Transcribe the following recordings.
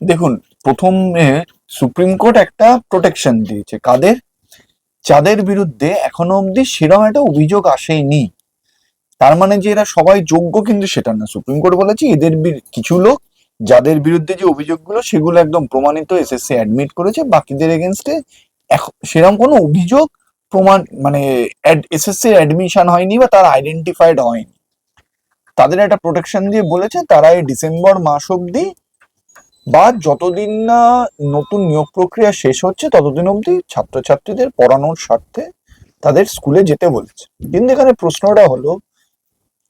দেখুন, প্রথমে supreme court একটা প্রোটেকশন দিয়েছে। কাদের? যাদের বিরুদ্ধে এখনও অবধি সেরকম একটা অভিযোগ আসেনি তার মানে যে এরা সবাই যোগ্য কিন্তু সেটা না। সুপ্রিম কোর্ট বলেছে এদের কিছু লোক যাদের বিরুদ্ধে যে অভিযোগগুলো, সেগুলো একদম প্রমাণিত এসএসসি অ্যাডমিট করেছে। বাকিদের এগেনস্টে সেরকম কোনো অভিযোগ প্রমাণ মানে এসএসসি অ্যাডমিশন হয়নি বা তারা আইডেন্টিফাইড হয়নি। তাদের একটা প্রোটেকশন দিয়ে বলেছে, তারা এই ডিসেম্বর মাস অবধি বা যতদিন না নতুন নিয়োগ প্রক্রিয়া শেষ হচ্ছে, ততদিন অবধি ছাত্রছাত্রীদের পড়ানোর স্বার্থে তাদের স্কুলে যেতে বলেছে। কিন্তু এখানে প্রশ্নটা হলো,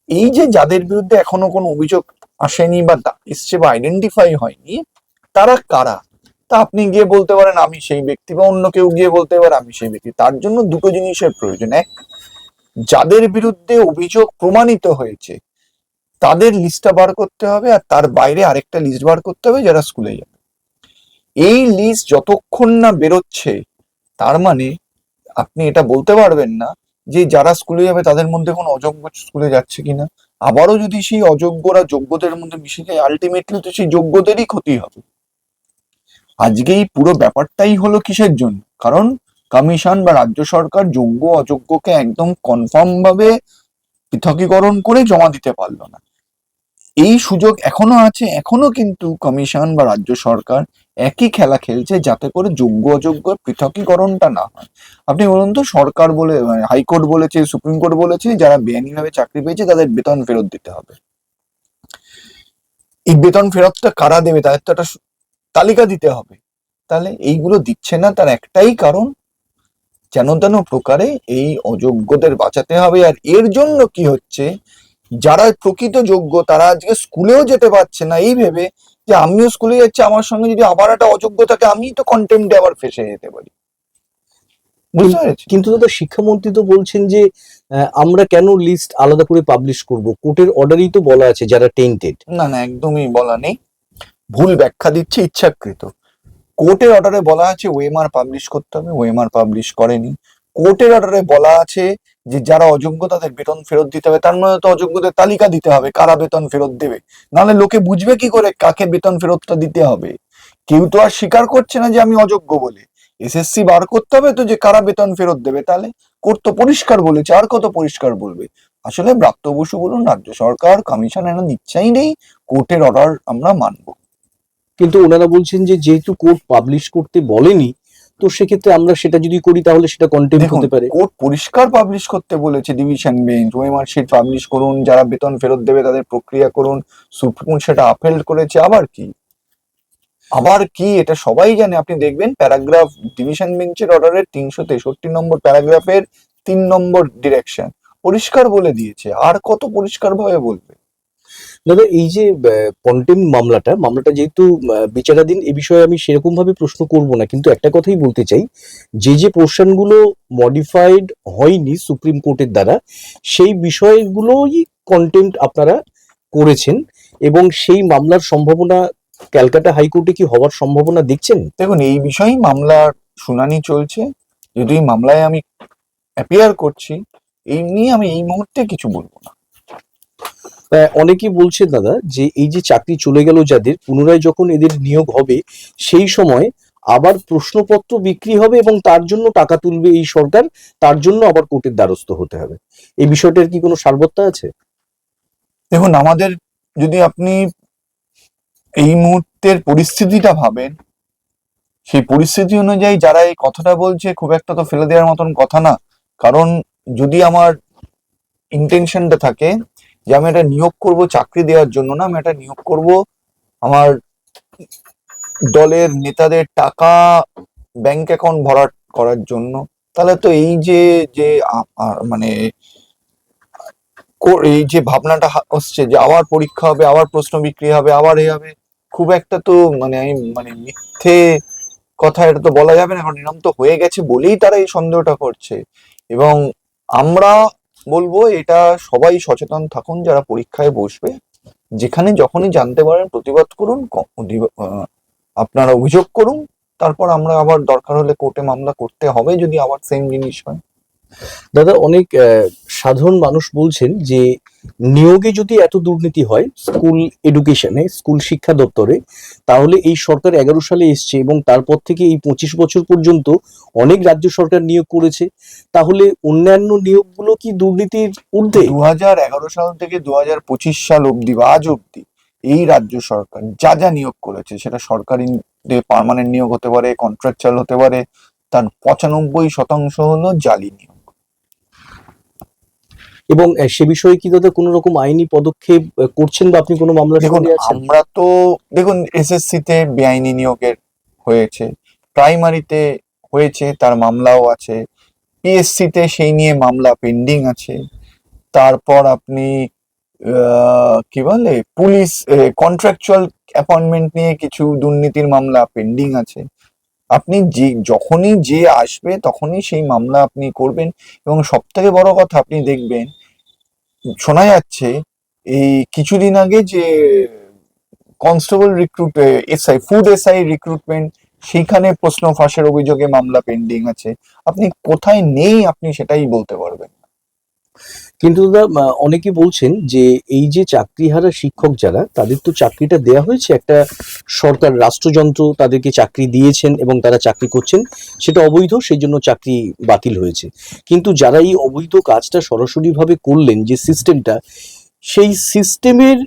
এই যে যাদের বিরুদ্ধে এখনও কোনো অভিযোগ আসেনি বা এসছে বা আইডেন্টিফাই হয়নি, তারা কারা? তা আপনি গিয়ে বলতে পারেন, আমি সেই ব্যক্তি বা অন্য কেউ গিয়ে বলতে পারে, আমি সেই ব্যক্তি। তার জন্য দুটো জিনিসের প্রয়োজন। এক, যাদের বিরুদ্ধে অভিযোগ প্রমাণিত হয়েছে তাদের লিস্টটা বার করতে হবে আর তার বাইরে আরেকটা লিস্ট বার করতে হবে যারা স্কুলে যাবে। এই লিস্ট যতক্ষণ না বেরোচ্ছে, তার মানে আপনি এটা বলতে পারবেন না যে যারা স্কুলে যাবে তাদের মধ্যে কোনো অযোগ্য স্কুলে যাচ্ছে কিনা। আবারও যদি সেই অযোগ্যরা যোগ্যদের মধ্যে মিশে যায় আলটিমেটলি তো সেই যোগ্যদেরই ক্ষতি হবে। আজকে এই পুরো ব্যাপারটাই হলো কিসের জন্য? কারণ কমিশন বা রাজ্য সরকার যোগ্য, অযোগ্যকে একদম কনফার্ম ভাবে পৃথকীকরণ করে জমা দিতে পারল না। এই সুযোগ এখনও আছে, এখনও কিন্তু কমিশন বা রাজ্য সরকার একই খেলা খেলছে যাতে করে যোগ্য অযোগ্য পৃথকীকরণটা না হয়। আপনি বলুন তো, সরকার বলে মানে হাইকোর্ট বলেছে, সুপ্রিম কোর্ট বলেছে, যারা বেআইনিভাবে চাকরি পেয়েছে তাদের বেতন ফেরত দিতে হবে। এই বেতন ফেরতটা কারা দেবে? তাদের তো একটা তালিকা দিতে হবে। তাহলে এইগুলো দিচ্ছে না, তার একটাই কারণ, যেন তেন প্রকারে এই অযোগ্যদের বাঁচাতে হবে। আর এর জন্য কি হচ্ছে যারা প্রকৃত যোগ্য তারা আজকে স্কুলেও যেতে পারছে না। এই ভেবে যে আমিও স্কুলে যাচ্ছি আমার সঙ্গে যদি আবার একটা অযোগ্য থাকে আমি তো কন্টেম্পে আবার ফেসে যেতে পারি। কিন্তু দাদা শিক্ষামন্ত্রী তো বলছেন যে আমরা কেন লিস্ট আলাদা করে পাবলিশ করব? কোর্টের অর্ডারই তো বলা আছে যারা টেন্টেড না না একদমই বলা নেই। ভুল ব্যাখ্যা দিচ্ছে ইচ্ছাকৃত। কোর্টের অর্ডারে বলা আছে ওয়েমার পাবলিশ করতে হবে ওয়েমার পাবলিশ করেনি। কোর্টের অর্ডারে বলা আছে যে যারা অযোগ্য তাদের বেতন ফেরত দিতে হবে। তার মধ্যে তো অযোগ্যদের তালিকা দিতে হবে, কারা বেতন ফেরত দেবে? নাহলে লোকে বুঝবে কি করে কাকে বেতন ফেরতটা দিতে হবে? কেউ তো আর স্বীকার করছে না যে আমি অযোগ্য বলে। এসএসসি বার করতে হবে তো যে কারা বেতন ফেরত দেবে? তাহলে কোর্ট তো পরিষ্কার বলেছে, আর কত পরিষ্কার বলবে? আসলে ব্রাত্য বসু বলুন, রাজ্য সরকার কমিশন এরা নিচ্ছাই নেই, কোর্টের অর্ডার আমরা মানবো। কিন্তু ওনারা বলছেন যে যেহেতু কোর্ট পাবলিশ করতে বলেনি তো সেক্ষেত্রে আমরা সেটা যদি করি তাহলে সেটা কন্টেম্প দেখুন হতে পারে। কোর্ট পরিষ্কার পাবলিশ করতে বলেছে division bench OMR sheet publish করুন যারা বেতন ফেরত দেবে তাদের প্রক্রিয়া করুন। সুপ্রিম সেটা আপহেল্ড করেছে আবার কি? আবার কি? এটা সবাই জানে। আপনি দেখবেন প্যারাগ্রাফ ডিভিশন বেঞ্চের অর্ডারের তিনশো তেষট্টি নম্বর প্যারাগ্রাফের তিন নম্বর ডিরেকশন পরিষ্কার বলে দিয়েছে। আর কত পরিষ্কার ভাবে বলবে? দাদা, এই যে কন্টেম্প মামলাটা মামলাটা যেহেতু বিচারাধীন, এ বিষয়ে আমি সেরকম ভাবে প্রশ্ন করব না। কিন্তু একটা কথাই বলতে চাই, যে যে পোর্শনগুলো মডিফাইড হয়নি সুপ্রিম কোর্টের দ্বারা, সেই বিষয়গুলোই কন্টেম্প আপনারা করেছেন এবং সেই মামলার সম্ভাবনা, ক্যালকাটা হাইকোর্টে কি হওয়ার সম্ভাবনা দেখছেন? দেখুন, এই বিষয়েই মামলার শুনানি চলছে। যদি মামলায় আমি অ্যাপিয়ার করছি, এই নিয়ে আমি এই মুহূর্তে কিছু বলব না। অনেকেই বলছে, দাদা, যে এই যে চাকরি চলে গেল যাদের, পুনরায় যখন এদের নিয়োগ হবে, সেই সময় আবার প্রশ্নপত্র বিক্রি হবে এবং তার জন্য টাকা তুলবে এই সরকার, তার জন্য আবার কোর্টের দ্বারস্থ হতে হবে। এই বিষয়টার কি কোনো সারবত্তা আছে? দেখুন, আমাদের যদি আপনি এই মুহূর্তের পরিস্থিতিটা ভাবেন, সেই পরিস্থিতি অনুযায়ী যারা এই কথাটা বলছে, খুব একটা তো ফেলে দেওয়ার মতন কথা না। কারণ যদি আমার ইন্টেনশনটা থাকে যে আমি একটা নিয়োগ করব চাকরি দেওয়ার জন্য না, আমি একটা নিয়োগ করব আমার দলের নেতাদের টাকা ব্যাংক অ্যাকাউন্ট ভরাট করার জন্য। তাহলে তো এই যে যে মানে এই যে ভাবনাটা আসছে যে আবার পরীক্ষা হবে, আবার প্রশ্ন বিক্রি হবে, আবার এ হবে, খুব একটা তো মানে আমি মানে মিথ্যে কথা এটা তো বলা যাবে না, কারণ এরকম তো হয়ে গেছে বলেই তারা এই সন্দেহটা করছে। এবং আমরা বলব, এটা সবাই সচেতন থাকুন যারা পরীক্ষায় বসবে। যেখানে যখনই জানতে পারেন, প্রতিবাদ করুন আপনারা অভিযোগ করুন। তারপর আমরা আবার দরকার হলে কোর্টে মামলা করতে হবে যদি আবার সেম জিনিস হয়। দাদা, অনেক সাধারণ মানুষ বলছেন যে নিয়োগে যদি এত দুর্নীতি হয় স্কুল এডুকেশনে স্কুল শিক্ষা দপ্তরে, তাহলে এই সরকার এগারো সালে এসছে এবং তারপর থেকে এই পঁচিশ বছর পর্যন্ত অনেক রাজ্য সরকার নিয়োগ করেছে। তাহলে অন্যান্য নিয়োগগুলো কি দুর্নীতির ঊর্ধ্বে? দু হাজার এগারো সাল থেকে দু হাজার পঁচিশ সাল অব্দি বা আজ অব্দি এই রাজ্য সরকার যা যা নিয়োগ করেছে, সেটা সরকারি পার্মানেন্ট নিয়োগ হতে পারে কন্ট্রাকচুয়াল হতে পারে, তার পঁচানব্বই শতাংশ হলো জালি নিয়োগ। এবং সে বিষয়ে কি দাদা কোনো রকম আইনি পদক্ষেপ করছেন বা আপনি কোনো মামলা দেখুন আমরা তো দেখুন এসএসসি তে বেআইনি নিয়োগের হয়েছে। প্রাইমারিতে হয়েছে তার মামলাও আছে। পিএসসি তে সেই নিয়ে মামলা পেন্ডিং আছে। তারপর আপনি আহ, কি বলে পুলিশ কন্ট্রাকচুয়াল অ্যাপয়েন্টমেন্ট নিয়ে কিছু দুর্নীতির মামলা পেন্ডিং আছে। আপনি যে যখনই যে আসবে তখনই সেই মামলা আপনি করবেন। এবং সব থেকে বড় কথা আপনি দেখবেন শোনা যাচ্ছে, এই কিছুদিন আগে যে constable recruit SI food SI recruitment সেইখানে প্রশ্ন ফাঁসের অভিযোগে মামলা পেন্ডিং আছে। আপনি কোথায় নেই আপনি সেটাই বলতে পারবেন কিন্তু দাদা অনেকে বলছেন যে এই যে চাকরিহারা শিক্ষক যারা, তাদের তো চাকরিটা দেয়া হয়েছে একটা সরকার রাষ্ট্রযন্ত্র তাদেরকে চাকরি দিয়েছেন এবং তারা চাকরি করছেন, সেটা অবৈধ সেই জন্য চাকরি বাতিল হয়েছে। কিন্তু যারা এই অবৈধ কাজটা সরাসরি ভাবে করলেন, যে সিস্টেমটা, সেই সিস্টেমের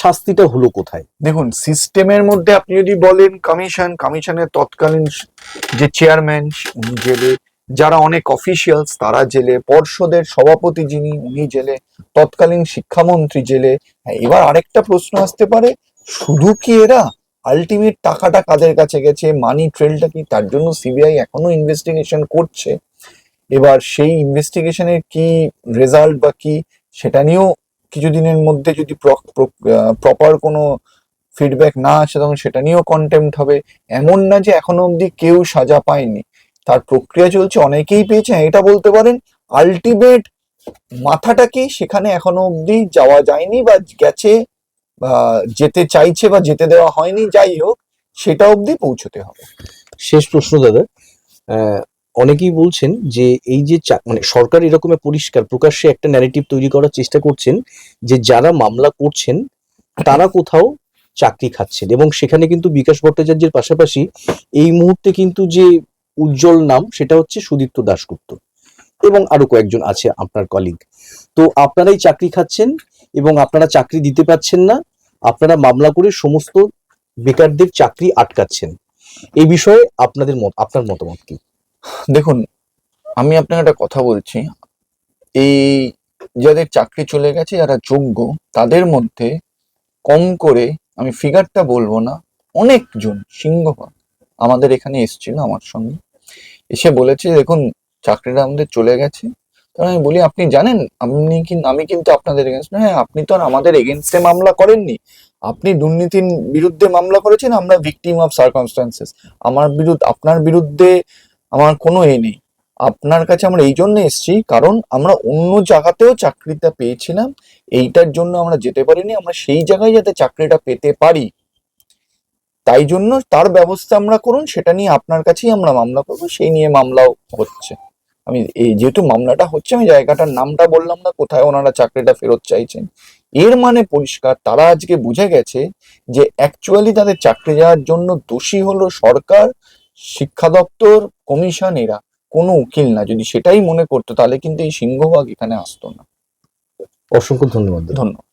শাস্তিটা হলো কোথায়? দেখুন, সিস্টেমের মধ্যে আপনি যদি বলেন, কমিশন, কমিশনের তৎকালীন যে চেয়ারম্যান উনি যারা অনেক অফিসিয়ালস তারা জেলে পর্ষদের সভাপতি যিনি উনি জেলে তৎকালীন শিক্ষামন্ত্রী জেলে। হ্যাঁ, এবার আরেকটা প্রশ্ন আসতে পারে শুধু কি এরা আলটিমেট টাকাটা কাদের কাছে গেছে মানি ট্রেলটা কি তার জন্য সিবিআই এখনও ইনভেস্টিগেশন করছে? এবার সেই ইনভেস্টিগেশনের কি রেজাল্ট বা কি সেটা নিয়েও কিছুদিনের মধ্যে যদি প্রপার কোনো ফিডব্যাক না আসে তখন সেটা নিয়েও কন্টেম্প হবে। এমন না যে এখনও অবধি কেউ সাজা পায়নি। তার প্রক্রিয়া চলছে অনেকেই পেয়েছে হ্যাঁ, এটা বলতে পারেন আলটিমেট মাথাটা কি? সেখানে এখনও অবধি যাওয়া যায়নি বা গেছে যেতে চাইছে বা যেতে দেওয়া হয়নি যাই হোক সেটা অবধি পৌঁছতে হবে। শেষ প্রশ্ন দাদা। অনেকেই বলছেন যে এই যে মানে সরকার এরকম পরিষ্কার প্রকাশ্যে একটা ন্যারেটিভ তৈরি করার চেষ্টা করছেন যে যারা মামলা করছেন তারা কোথাও চাকরি খাচ্ছেন এবং সেখানে কিন্তু বিকাশ ভট্টাচার্যের পাশাপাশি এই মুহূর্তে কিন্তু যে উজ্জ্বল নাম, সেটা হচ্ছে সুদীপ্ত দাশগুপ্ত এবং আরও কয়েকজন আছে আপনার কলিগ তো আপনারাই চাকরি খাচ্ছেন এবং আপনারা চাকরি দিতে পারছেন না, আপনারা মামলা করে সমস্ত বেকারদের চাকরি আটকাচ্ছেন। এই বিষয়ে আপনাদের মত, আপনার মতামত কি? দেখুন, আমি আপনাকে একটা কথা বলছি। এই যাদের চাকরি চলে গেছে, যারা যোগ্য, তাদের মধ্যে কম করে, আমি ফিগারটা বলব না, অনেকজন সিংহভাগ আমাদের এখানে এসেছিল আমার সঙ্গে। এসে বলেছে, দেখুন, চাকরিটা আমাদের চলে গেছে। তখন আমি বলি, আপনি জানেন, আপনি কিন্তু আমি কিন্তু আপনাদের এগেনস্ট হ্যাঁ আপনি তো আর আমাদের এগেনস্টে মামলা করেননি। আপনি দুর্নীতির বিরুদ্ধে মামলা করেছেন, আমরা ভিকটিম অফ সার্কামস্টান্সেস আমার বিরুদ্ধে, আপনার বিরুদ্ধে আমার কোনো এ নেই। আপনার কাছে আমরা এই জন্য এসেছি, কারণ আমরা অন্য জায়গাতেও চাকরিটা পেয়েছিলাম। এইটার জন্য আমরা যেতে পারিনি, আমরা সেই জায়গায় যাতে চাকরিটা পেতে পারি। তাই জন্য তার ব্যবস্থা আমরা করুন সেটা নিয়ে আপনার কাছেই আমরা মামলা করব সেই নিয়ে মামলাও হচ্ছে। আমি এই যেহেতু মামলাটা হচ্ছে আমি জায়গাটার নামটা বললাম না কোথায় ওনারা চাকরিটা ফেরত চাইছেন। এর মানে পরিষ্কার তারা আজকে বুঝে গেছে যে অ্যাকচুয়ালি তাদের চাকরি যাওয়ার জন্য দোষী হলো সরকার শিক্ষা দপ্তর কমিশন এরা। কোনো উকিল না যদি সেটাই মনে করতো তাহলে কিন্তু এই সিংহভাগ এখানে আসতো না। অসংখ্য ধন্যবাদ। ধন্যবাদ।